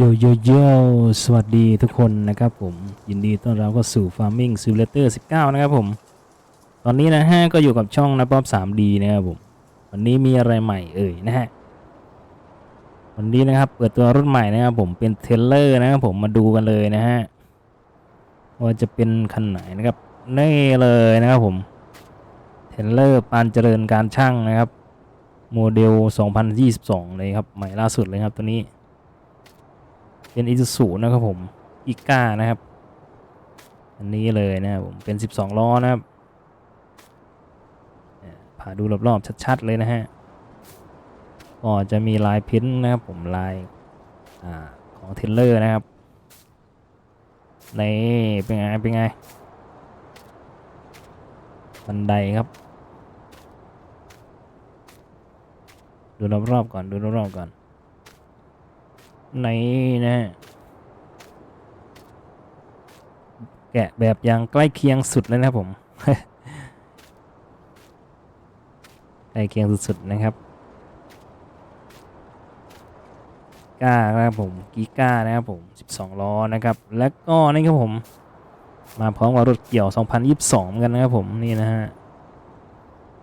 โยโยโยสวัสดีทุกคนนะครับผม ยินดีต้อนรับเข้าสู่ Farming Simulator 19 นะครับผม ตอนนี้นะฮะ ก็อยู่กับช่องนะป๊อบ 3D นะครับผม วันนี้มีอะไรใหม่เอ่ยนะฮะ วันนี้นะครับเปิดตัวรถใหม่นะครับผมเป็นเทเลอร์นะครับผมมาดูกันเลยนะฮะ ว่าจะเป็นคันไหนนะครับ นี่เลยนะครับผมเทเลอร์ปานเจริญการช่างนะครับ โมเดล 2022 เลยครับ ใหม่ล่าสุดเลยครับตัวนี้ เป็นอี u ูนะครับผมอีก้านะครับ อันนี้เลยนะครับผมเป็น 12 ล้อนะครับเนี่าดูรอบๆชัดๆเลยนะฮะก็จะมีลายเพ้นนะครับผมลายอ่าของเทรลเลอร์นะครับนี่เป็นไงเป็นไงบันไดครับ ดูรอบๆก่อนดูรอบๆก่อน ไหนนะฮะแกะแบบอย่างใกล้เคียงสุดเลยนะครับผมใกล้เคียงสุดๆนะครับก้านะครับผมกีก้านะครับผม 12 ล้อนะครับ แล้วก็นี่ครับผม มาพร้อมกับรถเกี่ยว 2022 กันนะครับผมนี่นะฮะ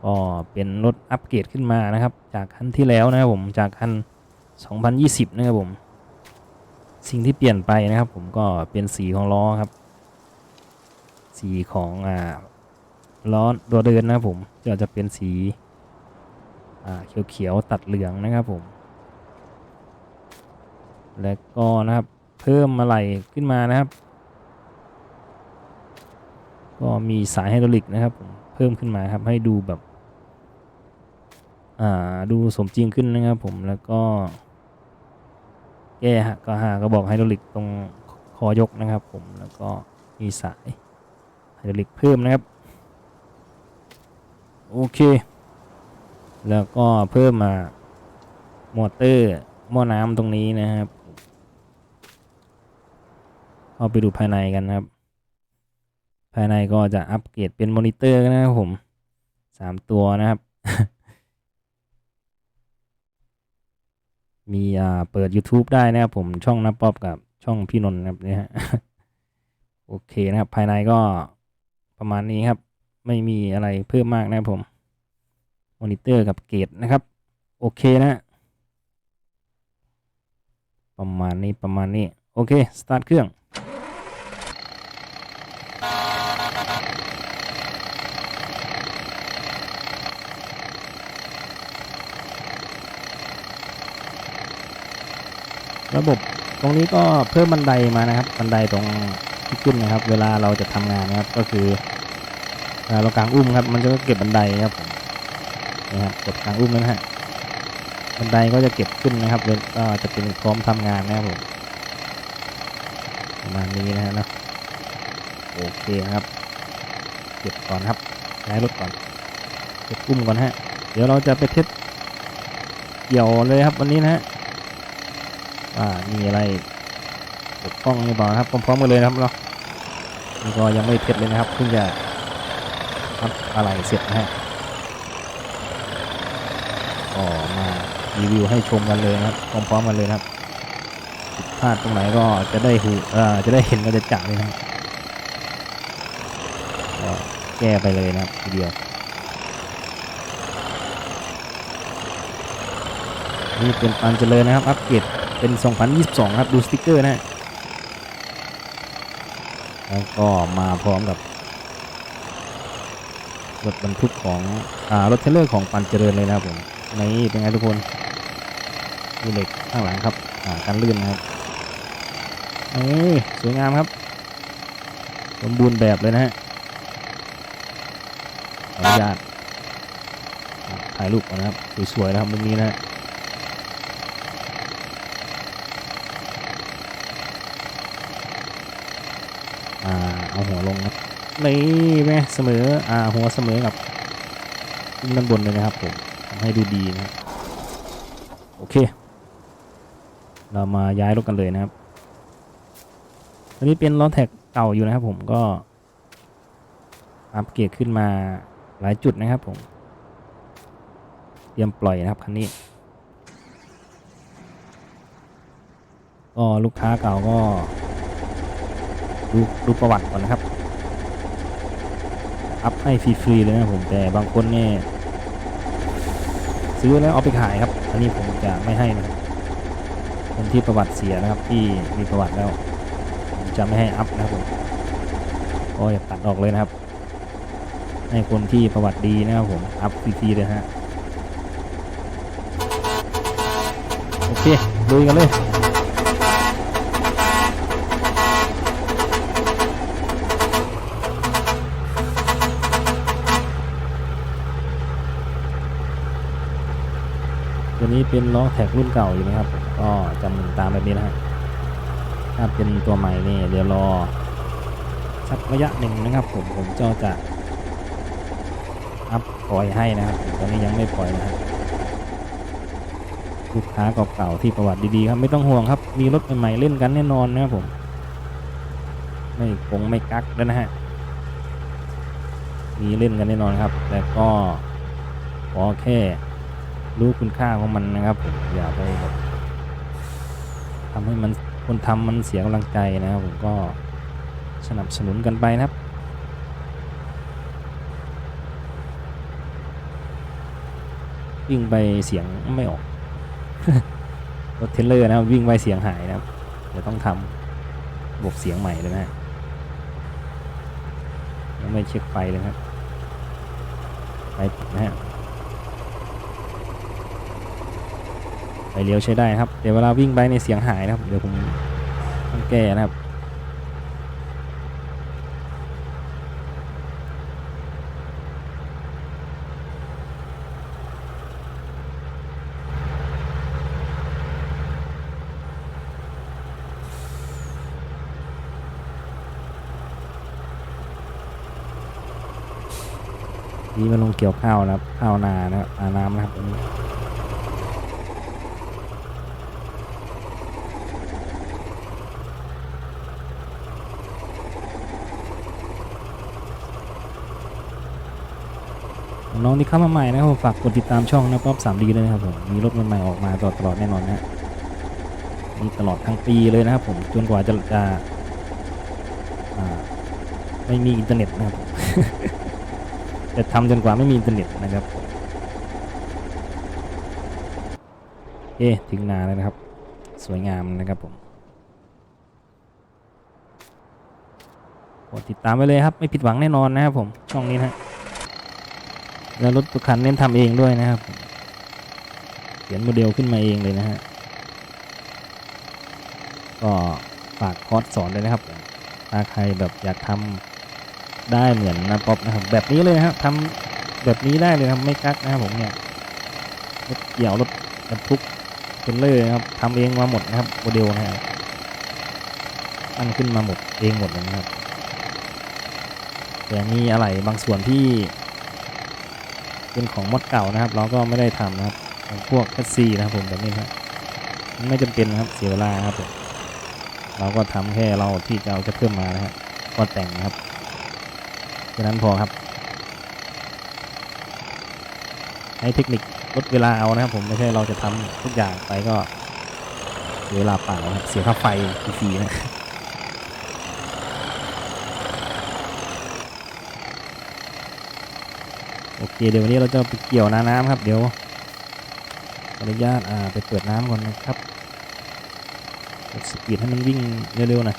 ก็เป็นรถอัปเกรดขึ้นมานะครับ จากคันที่แล้วนะครับผมจากคัน 2020 นะครับผม สิ่งที่เปลี่ยนไปนะครับ ผมก็เป็นสีของล้อครับ สีของอ่าล้อตัวเดินนะครับผมก็จะเป็นสีอ่าเขียวๆตัดเหลืองนะครับผม แล้วก็นะครับเพิ่มอะไรขึ้นมานะครับ ก็มีสายไฮดรอลิกนะครับผมเพิ่มขึ้นมาครับให้ดูแบบ อ่าดูสมจริงขึ้นนะครับผมแล้วก็ แก้ฮะก็หากระบอกไฮดรอลิกตรงคอยกนะครับ ผมแล้วก็มีสายไฮดรอลิกเพิ่มนะครับโอเค แล้วก็เพิ่มมามอเตอร์หม้อน้ำตรงนี้นะครับเข้าไปดูภายในกันนะครับ ภายในก็จะอัปเกรดเป็นมอนิเตอร์นะครับผมสามตัวนะครับ มีอ่าเปิด YouTube ได้นะครับผมช่องนับป๊อบกับช่องพี่นนท์นะครับเนี่ยฮะโอเคนะครับ ภายในก็ประมาณนี้ครับ ไม่มีอะไรเพิ่มมากนะครับผมมอนิเตอร์กับเกจนะครับ โอเคนะ ประมาณนี้ประมาณนี้ โอเค สตาร์ทเครื่อง ระบบตรงนี้ก็เพิ่มบันไดมานะครับ บันไดตรงที่ขึ้นนะครับ เวลาเราจะทำงานนะครับ ก็คือเรากางอุ้มครับ มันจะเก็บบันไดครับนี่ครับกดกางอุ้มนะฮะบันไดก็จะเก็บขึ้นนะครับเก็จะเป็นพร้อมทำงานนะครับผมประมาณนี้นะฮะนะโอเคครับ เก็บก่อนครับย้ายรถก่อนเก็บอุ้มก่อนฮะเดี๋ยวเราจะไปเทสเกี่ยวเลยครับวันนี้นะฮะ ว่ามีอะไรปกป้องหรือเปล่านะครับพร้อมๆกันเลยนะครับเนาะนี่ก็ยังไม่เพ็ดเลยนะครับเพิ่งจะทำอะไรเสร็จนะฮะก็มารีวิวให้ชมกันเลยนะครับพร้อมๆกันเลยนะครับผิดพลาดตรงไหนก็จะได้หูเอ่อจะได้เห็นกันจะจัเลยนะครับก็แก้ไปเลยนะครับทีเดียวนี่เป็นปานเจริญนะครับ อัปเกรด เป็น 2022 ครับ ดูสติกเกอร์นะฮะแล้วก็มาพร้อมกับรถบรรทุกของอ่ารถเทรลเลอร์ของปันเจริญเลยนะครับผมนี่เป็นไงทุกคนมีเหล็กข้างหลังครับอ่ากันลื่นนะครับนี่สวยงามครับ สมบูรณ์แบบเลยนะฮะขออนุญาตถ่ายรูปก่อนนะครับสวยๆนะครับมุมนี้นะฮะ อ่าเอาหัวลงครับนี่ไหมเสมออ่าหัวเสมอกับนด้านบนเลยนะครับผมให้ดูดีนะโอเค เรามาย้ายรถกันเลยนะครับอันนี้เป็นล้อแท็กเก่าอยู่นะครับผมก็อัปเกรดขึ้นมาหลายจุดนะครับผม เตรียมปล่อยนะครับคันนี้ก็ลูกค้าเก่าก็ ดูดูประวัติก่อนนะครับ อัพให้ฟรีๆเลยนะผมแต่บางคนเนี่ยซื้อแล้วเอาไปขายครับ อันนี้ผมจะไม่ให้นะครับคนที่ประวัติเสียนะครับ ที่มีประวัติแล้วผมจะไม่ให้อัพนะครับผมก็อย่าตัดออกเลยนะครับ ให้คนที่ประวัติดีนะครับผมอัพฟรีๆเลยฮะโอเคลุยกันเลย นี้เป็นล้อแท็กรุ่นเก่าอยู่นะครับ ก็จำหนึ่งตามแบบนี้นะฮะถ้าเป็นตัวใหม่นี่เดี๋ยวรอสักระยะหนึ่งนะครับผมผมก็จะอัพปล่อยให้นะครับตอนนี้ยังไม่ปล่อยนะครับลูกค้าเก่าๆที่ประวัติดีๆครับไม่ต้องห่วงครับ มีรถใหม่ๆเล่นกันแน่นอนนะครับผม ไม่คงไม่กักแล้วนะฮะมีเล่นกันแน่นอนครับ แต่ก็ขอแค่ รู้คุณค่าของมันนะครับผมอย่าไปแบบทำให้มันคนทำมันเสียกำลังใจนะครับผมก็สนับสนุนกันไปนะครับวิ่งไปเสียงไม่ออกรถเทเลอร์นะวิ่งไปเสียงหายนะครับเดี๋ยวต้องทำบวกเสียงใหม่เลยนะฮะยังไม่เช็คไฟเลยครับไฟติดนะฮะ ไปเลี้ยวใช้ได้ครับเดี๋ยวเวลาวิ่งไปในเสียงหายนะครับ เดี๋ยวผมต้องแก้นะครับนี่มาลงเกี่ยวข้าวนะครับข้าวนานะครับนาน้ำนะครับ ตรงน้องที่เข้ามาใหม่นะครับผมฝากกดติดตามช่องนะป๊อปสามดีเลยนะครับผมมีรถใหม่ๆออกมาตลอดตลอดแน่นอนนะฮะมีตลอดทั้งปีเลยนะครับผมจนกว่าจะจะไม่มีอินเทอร์เน็ตนะครับจะทำจนกว่าไม่มีอินเทอร์เน็ตนะครับเอ๊ถึงนาแล้วนะครับ สวยงามนะครับผมกดติดตามไปเลยครับ ไม่ผิดหวังแน่นอนนะครับผมช่องนี้นะฮะ แล้วรถคันเน้นทำเองด้วยนะครับ เขียนโมเดลขึ้นมาเองเลยนะฮะ ก็ฝากคอร์สสอนเลยนะครับ ถ้าใครแบบอยากทำได้เหมือนนะป๊อปนะครับ แบบนี้เลยนะครับทำแบบนี้ได้เลยครับไม่กักนะครับผมเนี่ยรถเกี่ยวรถบรรทุกเทรลเลอร์นะครับทำเองมาหมดนะครับโมเดลนะฮะตั้งขึ้นมาหมดเองหมดเลยนะครับแต่มีอะไรบางส่วนที่ เป็นของมดเก่านะครับ เราก็ไม่ได้ทำนะครับพวกแคสซีนะครับผมแบบนี้ครับไม่จำเป็นนะครับเสียเวลาครับผมเราก็ทำแค่เราที่จะเอาจะเพิ่มมานะครับก็แต่งนะครับแค่นั้นพอครับใช้เทคนิคลดเวลาเอานะครับ ผมไม่ใช่เราจะทำทุกอย่างไปก็เสียเวลาเปล่าครับเสียค่าไฟฟรีนะ โอเคเดี๋ยววันนี้เราจะไปเกี่ยวนาน้ำครับ เดี๋ยวขออนุญาตอ่าไปเปิดน้ำก่อนนะครับสปีดให้มันวิ่งเร็วๆหน่อย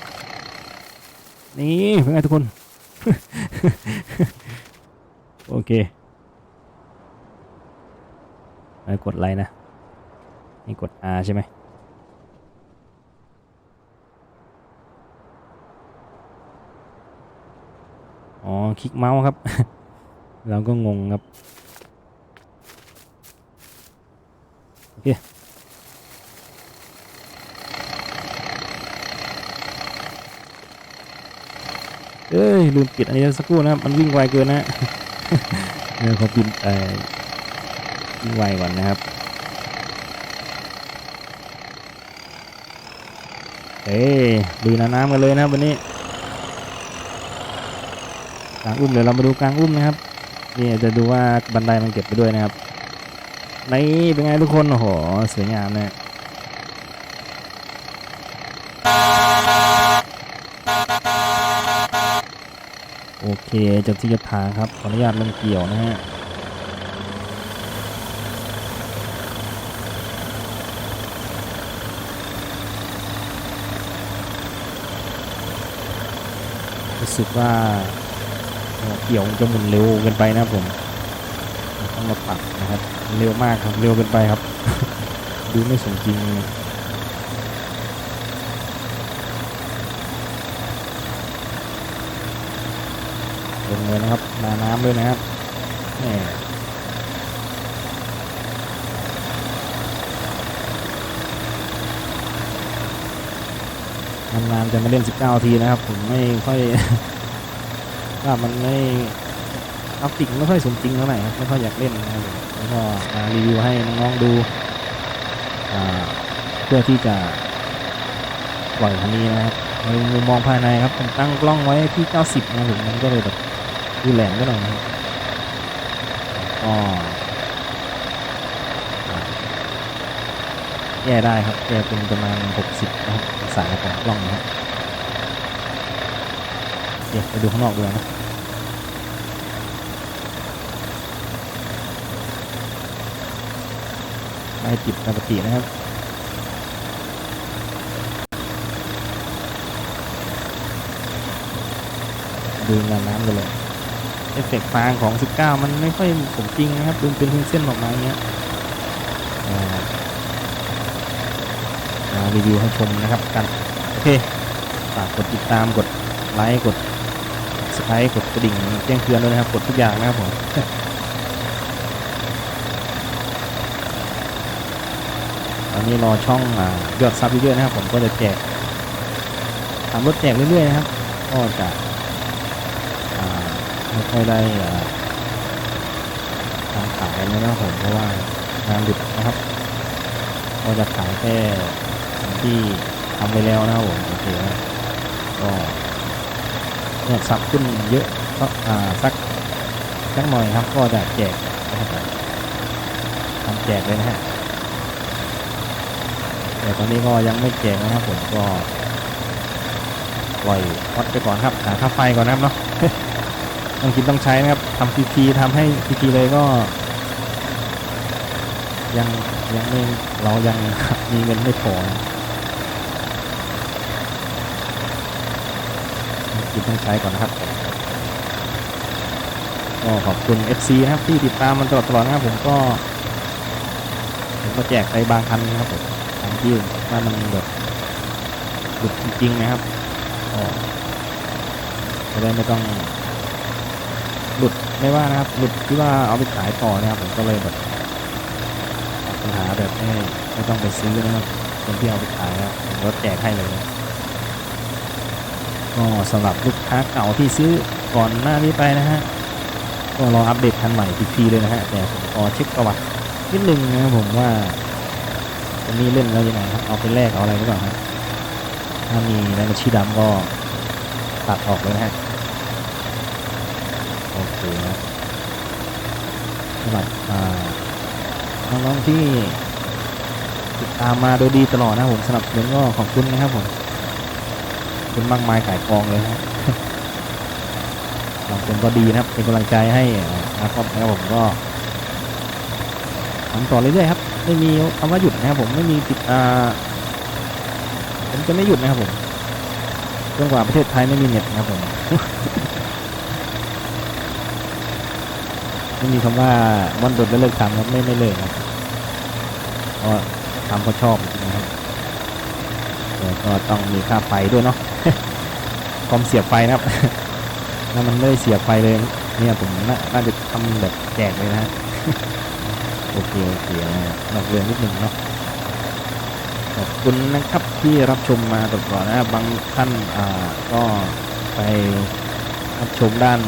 นี่เป็นไงทุกคน โอเคไปกดไลค์นะนี่กด R ใช่ไหมอ๋อ คลิกเมาส์ครับ เราก็งงครับ โอเคเอ้ย ลืมปิดอันนี้สักครู่นะครับ มันวิ่งไวเกินนะเดี๋ยวเขาปิดเอ่อวิ่งไวก่อนนะครับเอ้ยดูน้ำกันเลยนะครับวันนี้กลางอุ้มเดี๋ยวเรามาดูกลางอุ้มนะครับ นี่จะดูว่าบันไดมันเก็บไปด้วยนะครับนี่เป็นไงทุกคน โอ้โห สวยงามนะโอเคจ้าที่เจะทางครับ ขออนุญาตลงเกี่ยวนะฮะรู้สึกว่า เกี่ยวมันจะหมุนเร็วเกินไปนะผมต้องมาปรับนะครับ เร็วมากครับ เร็วเกินไปครับ ดูไม่สมจริงเลยลงเลยนะครับมาน้ำด้วยนะครับแหมนานๆจะมาเล่น 19 ทีนะครับ ผมไม่ค่อย ว่ามันไม่กราฟิกไม่ค่อยสมจริงเท่าไหร่ครับไม่ค่อยอยากเล่นนะครับแล้วก็รีวิวให้น้องๆดูเพื่อที่จะปล่อยคันนี้นะครับในมุมมองภายในครับผมตั้งกล้องไว้ที่ 90นะผมมันก็เลยแบบดูแหลมก็หน่อยนะครับก็แก้ได้ครับแก้เป็นประมาณ 60นะครับองศาของกล้องนะครับ ดี๋ยวไปดูข้างนอกดูนะไม่ติดปกตินะครับดูงานน้ำกันเลยเอฟเฟกต์ฟางของ 19 มันไม่ค่อยสมจริงนะครับดูเป็นเส้นๆออกมาอย่างเงี้ยรีวิวให้ชมนะครับกัน โอเค ฝากกดติดตามกดไลค์กด สไครต์กดกระดิ่งแจ้งเตือนด้วยนะครับ กดทุกอย่างนะครับผมตอนนี้รอช่องอยอดซับเรื่อยๆนะครับ ผมก็จะแจกทำรถแจกเรื่อยๆนะครับ ก็จะไม่ค่อยได้อ่าทางขายนะครับผมเพราะว่างานหยุดนะครับก็จะขายแค่ที่ทำไปแล้วนะครับผมโอเคนะก็ ยอดซับขึ้นเยอะก็สักสักหน่อยครับก็จะแจกนะครับทำแจกเลยนะฮะแต่ตอนนี้ก็ยังไม่แจกนะครับผมก็ปล่อยวัดไปก่อนครับหาค่าไฟก่อนนะครับเนาะต้องกินต้องใช้นะครับทำพีพีทำให้พีพีเลยก็ ยังยังไม่เรายังมีเงินไม่พอ นะต้องกินต้องใช้ก่อนนะครับก็ขอบคุณ FC นะครับที่ติดตามมันตลอดตลอดนะครับผมก็ผมก็แจกไปบางคันนะครับผมทางที่ว่ามันแบบหลุดจริงๆนะครับก็จะได้ไม่ต้องหลุดไม่ว่านะครับหลุดที่ว่าเอาไปขายต่อนะครับผมก็เลยแบบปัญหาแบบไม่ไม่ต้องไปซื้อนะครับคนที่เอาไปขายนะผมก็แจกให้เลยนะ ก็สำหรับลูกค้าเก่าที่ซื้อก่อนหน้านี้ไปนะฮะก็รออัปเดตคันใหม่ทีๆเลยนะฮะแต่ผมขอเช็คประวัตินิดนึงนะครับผมว่าอันนี้เล่นแล้วยังไงครับเอาไปแลกเอาอะไรหรือเปล่าครับถ้ามีในบัญชีดำก็ตัดออกเลยนะฮะโอเคนะสำหรับอ่าน้องๆที่ติดตามมาโดยดีตลอดนะผมสำหรับเรื่องก็ขอบคุณนะครับผม คุณมากมายขายกองเลยนะฮะบางคนก็ดีนะครับ เป็นกำลังใจให้นะครับนะครับผมก็ทำต่อเรื่อยๆครับ ไม่มีคำว่าหยุดนะครับผมไม่มีติดอ่าผมจะไม่หยุดนะครับผมจนกว่าประเทศไทยไม่มีเน็ตนะครับผมไม่มีคำว่าวันหยุดแล้วเลิกทำครับไม่ไม่เลิกครับเพราะทำเพราะชอบนะครับแต่ก็ต้องมีค่าไฟด้วยเนาะ ความเสียบไฟนะครับถ้ามันไม่ได้เสียบไฟเลย เนี่ยผมน่าจะทำแบบแจกเลยนะ โอเคโอเคนะนอกเรื่องนิดหนึ่งเนาะขอบคุณนะครับที่รับชมมาตลอดนะ บางท่านอ่าก็ไปรับชมด้าน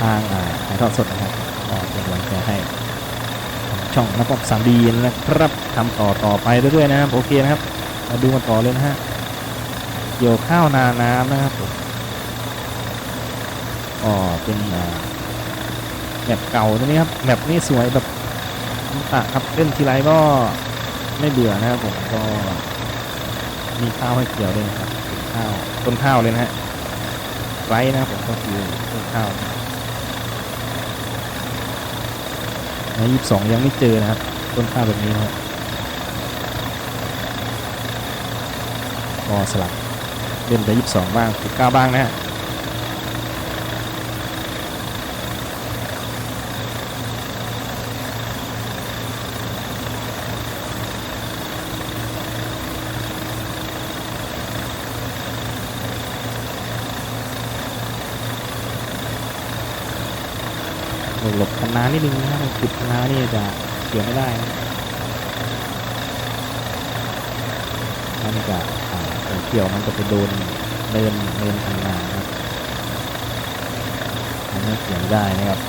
ทางอ่าถ่ายทอดสดนะครับก็เป็นกำลังใจให้ช่องนักบอกสามดีนะครับทำต่อต่อไปเรื่อยๆนะครับโอเคนะครับมาดูกันต่อเลยนะฮะ กี่ยวข้าวนาน้ำนะครับผมก็เป็นแมปเก่าตัวนี้ครับแมปนี้สวยแบบตะครับเล่นทีไรก็ไม่เบื่อนะครับผมก็มีข้าวให้เกี่ยวด้วยครับข้าวต้นข้าวเลยนะฮะไรนะครับผมก็คือต้นข้าวในยี่สิบสองยังไม่เจอนะครับต้นข้าวแบบนี้ครับก็สลับ เล่นไปยี่สิบสองบ้างสิบเก้าบ้างนะฮะหลบคันนานิดนึงนะครับจุดคันนานี่จะเกี่ยวไม่ได้นะมันจะอ่า เกี่ยวมันจะไปโดนเดินเดินคันนานะครับมันไม่เกี่ยวได้นะครับ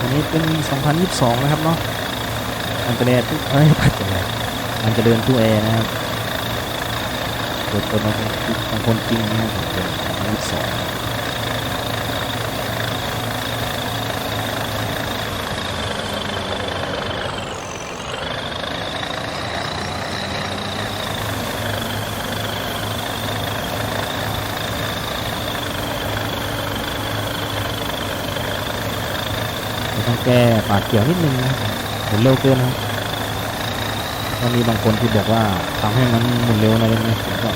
อันนี้เป็น 2022 นะครับเนาะมันจะเดินทุกเอ้ยปัจจัยมันจะเดินทุกแอร์นะครับเกิดคนบางคนจริงนะครับเป็น2022 แก้ปากเกี่ยวนิดนึงนะหมุนเร็วเกินนะครับก็มีบางคนที่บอกว่าทำให้มันหมุนเร็วหนะเรื่องนี้ผมก็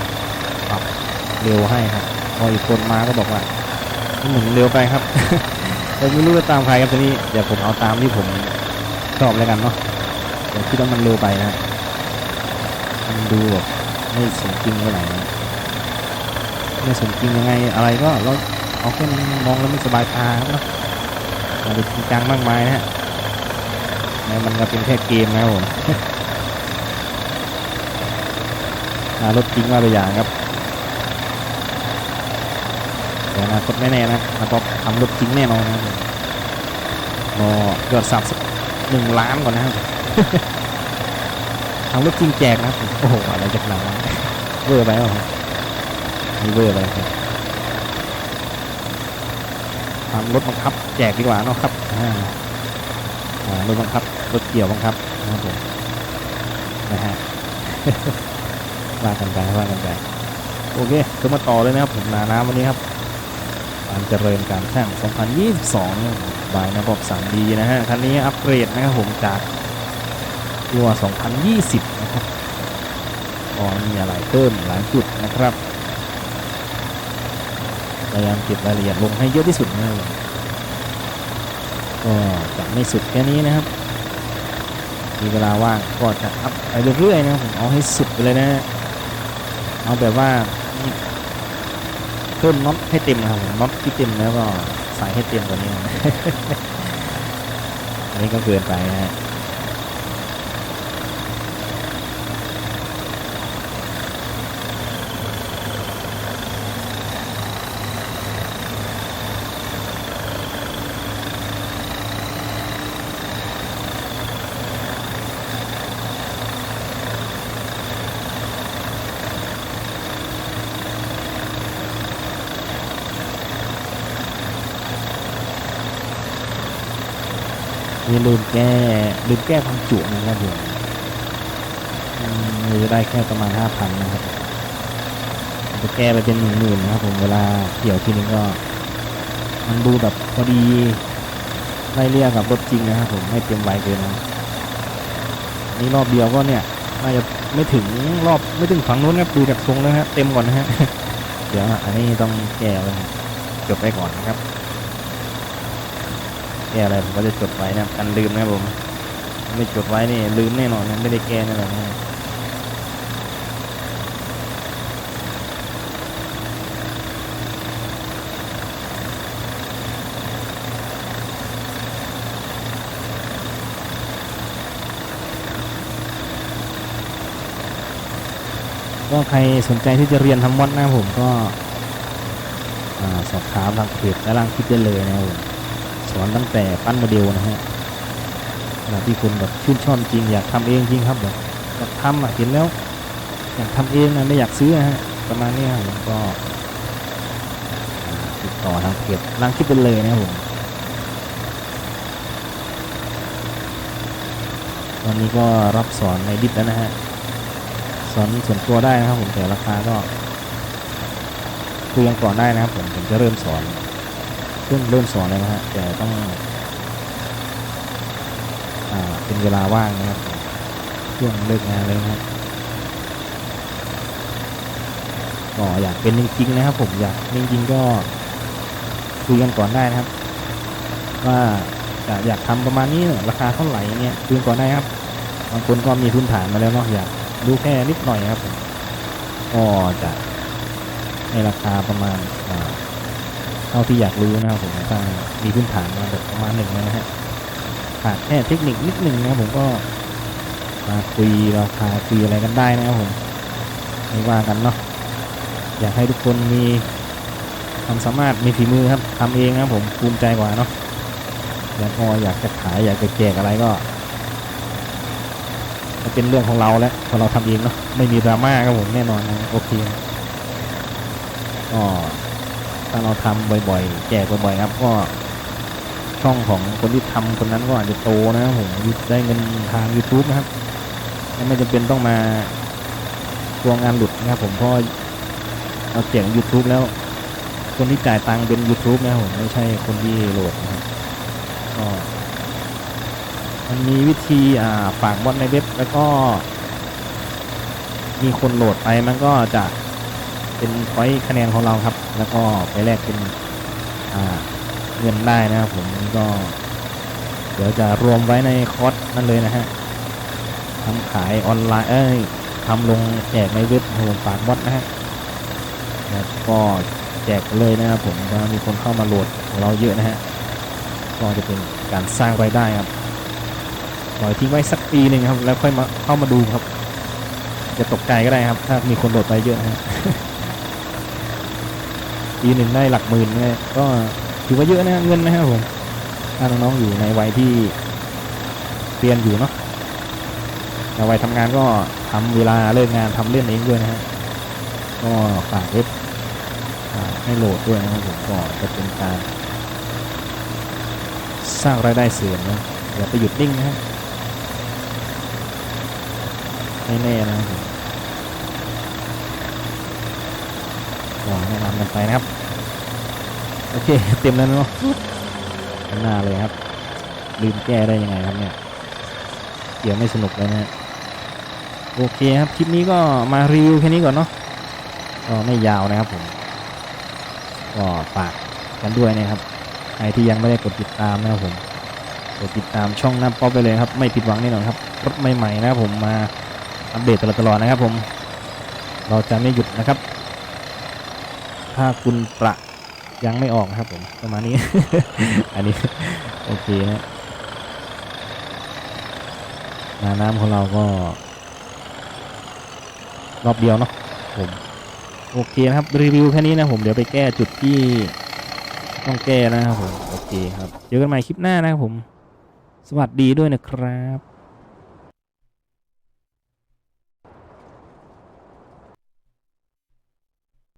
ปรับเร็วให้ครับพออีกคนมาก็บอกว่ามันหมุนเร็วไปครับแต่ไม่รู้จะตามใครครับทีนี้เดี๋ยวผมเอาตามที่ผมชอบแล้วกันเนาะเดี๋ยวคิดว่ามันเร็วไปนะมันดูแบบไม่สมจริงเท่าไหร่ไม่สมจริงยังไงอะไรก็เราเอาแค่มันมองแล้วไม่สบายตาครับเนาะ อย่าไปจริงจังมากมายนะฮะม้มันก็เป็นแค่เกมนะครับผมอ่ารถจริงว่าไปอย่างครับเดี๋ยวอนาคตแน่ๆนะนะป๊อปทำรถจริงแน่นอนนะรอยอดสับสักหนึ่งล้านก่อนนะครับทำรถจริงแจกนะครับโอ้โหอะไรจากหนังนั้นเวอร์ไปเปล่าครับนี่เวอร์ไปครับทำรถบังคับ จกดีกว่าเนาะครับรถบังคับรถเกี่ยวบังคับนะครับผมนะฮะว่ากันไปว่ากันไปโอเคก็มาต่อเลยนะครับผมนาน้ำวันนี้ครับการเจริญการช่าง 2022 บายนะบอกสั่งดีนะฮะคันนี้อัปเกรดนะครับผมจากตัว 2020 นะครับก็มีอะไรเพิ่มหลายจุดนะครับพยายามเก็บรายละเอียดลงให้เยอะที่สุดนะครับ ก็จะไม่สุดแค่นี้นะครับ มีเวลาว่างก็จะอัพไปเรื่อยๆนะผมเอาให้สุดไปเลยนะ เอาแบบว่าเพิ่มน็อตให้เต็มนะครับน็อตที่เต็มแล้วก็ใส่ให้เต็มกว่านี้นะอันนี้ก็เกินไปนะ ฮะมีลืมแก้ลืมแก้ความจุนะครับผมอืมมันจะได้แค่ประมาณห้าพันนะครับจะแก้ไปเป็นหนึ่งหมื่นนะครับผมเวลาเกี่ยวทีนึงก็ มันดูแบบพอดีไล่เรียกกับรถจริงนะครับผมไม่เต็มใบเกินนะนี่รอบเดียวก็เนี่ยน่าจะไม่ถึงรอบไม่ถึงฝั่งนู้นครับดูจากทรงแล้วฮะเต็มก่อนนะฮะเดี๋ยวอันนี้ต้องแก้เลยจบไปก่อนนะครับ แก้อะไรผมก็จะจดไว้นะครับกันลืมนะครับผมไม่จดไว้นี่ลืมแน่นอนนะไม่ได้แก้แน่นอนนะก็ใครสนใจที่จะเรียนทำมอดนะครับผมก็อสอบถามทางเพจและล่างคลิปได้เลยนะครับผม อนตั้งแต่ปั้นโมเดลนะฮะขณะที่คุณแบบชื่นชอบจริงอยากทำเองจริงครับแบบอยากทำอะเห็นแล้ว อยากทำเองนะไม่อยากซื้อนะฮะประมาณนี้ผมก็ติดต่อทางเพจร่างคลิปเป็นเลยนะผมตอนนี้ก็รับสอนในดิสแล้วนะฮะสอนส่วนตัวได้นะครับผมแต่ราคาก็คุยกันก่อนได้นะครับผมถึงจะเริ่มสอน เพิ่งเริ่มสอนเลยนะฮะแต่ต้องอเป็นเวลาว่างนะครับช่วงเลิกงานเลยนะครับก็อยากเป็นจริงๆนะครับ ผมอยากจริงๆก็คุยกันก่อนได้นะครับ ว่าจะอยากทำประมาณนี้ราคาเท่าไหร่เนี่ยคุยก่อนได้ครับบางคนก็มีพื้นฐานมาแล้วเนาะอยากดูแค่นิดหน่อยครับผมก็จะในราคาประมาณอ่า เท่าที่อยากรู้นะครับผมถ้ามีพื้นฐานมาแบบประมาณหนึ่งนะฮะขาดแค่เทคนิคนิดหนึ่งนะผมก็มาคุยราคาคุยอะไรกันได้นะครับผมไม่ว่ากันเนาะอยากให้ทุกคนมีความสามารถมีฝีมือครับทำเองนะครับผมภูมิใจกว่าเนาะแล้วก็ออยากจะขายอยากจะแจกอะไรก็มันเป็นเรื่องของเราแล้วพอเราทำเองเนาะไม่มีดราม่าครับผมแน่นอนนะโอเคก็ ถ้าเราทำบ่อยๆ แจกบ่อยๆครับ ก็ช่องของคนที่ทำคนนั้นก็อาจจะโตนะครับผมได้เงินทาง YouTube นะครับไม่จำเป็นต้องมาตัวงานหลุดนะครับผมเพราะเราแจก YouTube แล้ว คนที่จ่ายตังค์เป็น YouTube นะครับผมไม่ใช่คนที่โหลดนะครับก็มันมีวิธีอ่าฝากบอทในเว็บแล้วก็ มีคนโหลดไปมันก็จะเป็นพอยต์คะแนนของเราครับ แล้วก็ไปแลกเป็นเงินได้นะครับผมก็เดี๋ยวจะรวมไว้ในคอร์สนั่นเลยนะฮะทำขายออนไลน์เอ้ยทำลงแจกในเว็บของฝากบอทนะฮะแล้วก็แจกเลยนะครับผมก็มีคนเข้ามาโหลดของเราเยอะนะฮะก็จะเป็นการสร้างรายได้ครับปล่อยทิ้งไว้สักปีหนึ่งครับ แล้วค่อยมาเข้ามาดูครับ จะตกใจก็ได้ครับ ถ้ามีคนโหลดไปเยอะนะฮะ ปีหนึ่งได้หลักหมื่นเนี่ยก็ถือว่าเยอะนะเงินนะครับผมถ้าน้องๆอยู่ในวัยที่เรียนอยู่เนาะในวัยทำงานก็ทำเวลาเลิกงานทำเล่นเองด้วยนะฮะก็ฝากเว็บอ่าให้โหลดด้วยนะครับผมก็จะเป็นการ สร้างรายได้เสริมนะอย่าไปหยุดนิ่งนะฮะไม่แน่นะครับผม ก็แนะนำกันไปนะครับ โอเค เต็มแล้วเนาะหน้าเลยครับ ลืมแก้ได้ยังไงครับเนี่ยเดี๋ยวไม่สนุกเลยนะฮะโอเคครับ คลิปนี้ก็มารีวิวแค่นี้ก่อนเนาะก็ไม่ยาวนะครับผม ก็ฝากกันด้วยนะครับใครที่ยังไม่ได้กดติดตามนะครับผมกดติดตามช่องน้ำป๊อปไปเลยครับ ไม่ผิดหวังแน่นอนครับรถใหม่ๆนะครับผมมาอัปเดตตลอดๆนะครับผม เราจะไม่หยุดนะครับ ถ้าคุณประยังไม่ออกนะครับผมประมาณนี้ อันนี้ โอเคนะนาน้ำของเราก็ รอบเดียวเนาะผม โอเคนะครับ รีวิวแค่นี้นะผมเดี๋ยวไปแก้จุดที่ต้องแก้นะครับผม โอเคครับ เจอกันใหม่คลิปหน้านะครับผม สวัสดีด้วยนะครับ